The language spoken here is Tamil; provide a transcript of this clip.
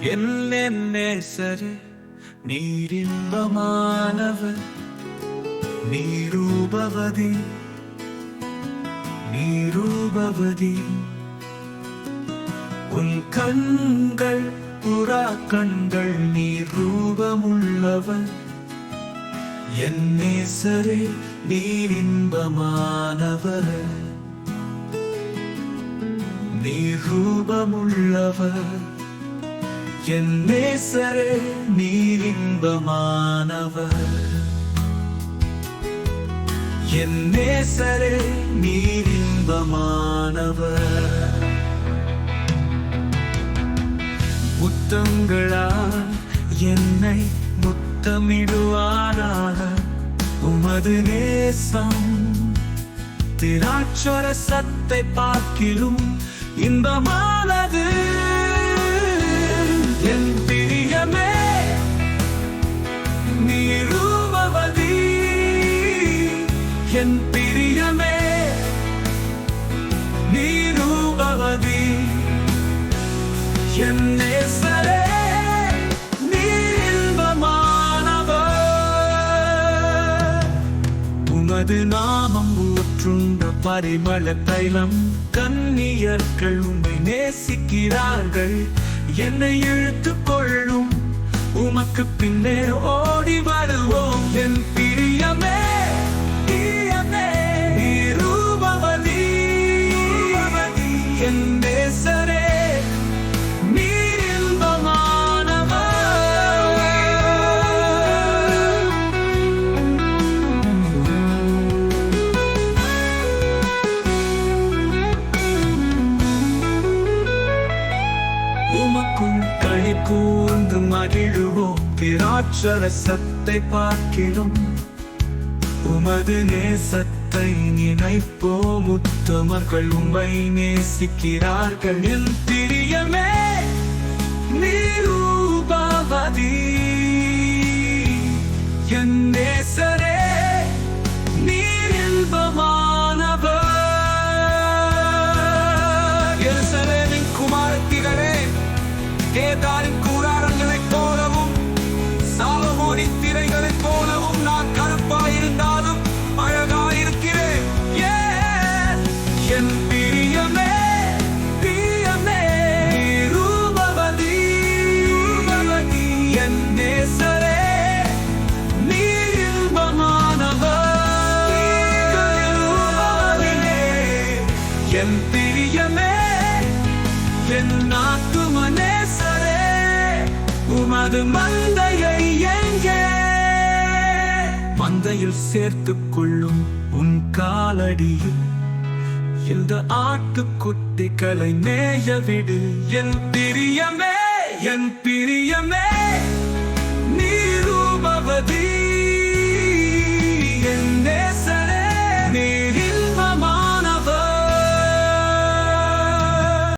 என் நேசரே நீரின்பமானவர் நீரூபவதி நீரூபவதி. உன் கண்கள் புறா கண்கள் நீர் என்னே சரி நீரின்பமானவர். நீரூபமுள்ளவர். என் நேசரே நீர் இன்பமானவர். என் நேசரே நீர் இன்பமானவர். முத்தங்களால் என்னை முத்தமிடுவாராக. உமது நேசம் திராட்சர சத்தை பார்க்கிலும் இன்பமான என் பிரியமே நீரூபவதி என் நேசரே உமது நாமம் ஊற்றுண்ட பரிமள தைலம் கன்னியர்கள் உம்மை நேசிக்கிறார்கள். என்னை இழுத்துக் கொள்ளும் உமக்கு பின்னே ஓடி வருவோம். என் கூர்ந்து மகிழுவோம். திராட்சரசத்தை பார்க்கிறோம் உமது நேசத்தை நினைப்போ முத்தமர்கள் உம்மை நேசிக்கிறார்கள். என் பிரியமே நீரூ கேதாரின் கூடாரங்களைப் போலவும் சாலமோனின் திரைகளைப் போலவும் நான் கருப்பாயிருந்தாலும் அழகாயிருக்கிறேன் Yes! என் பிரியமே பிரியமே ரூபவதி என் நேசரே நீர் இன்பமானவர். என் பிரியமே என் ஆத்துமனேசரே உமது மந்தையை எங்கே? மந்தையில் சேர்த்துக் கொள்ளும் உன் காலடியில். இந்த ஆட்டுக்குட்டிகளை மேய விடு. என் பிரியமே என் பிரியமே.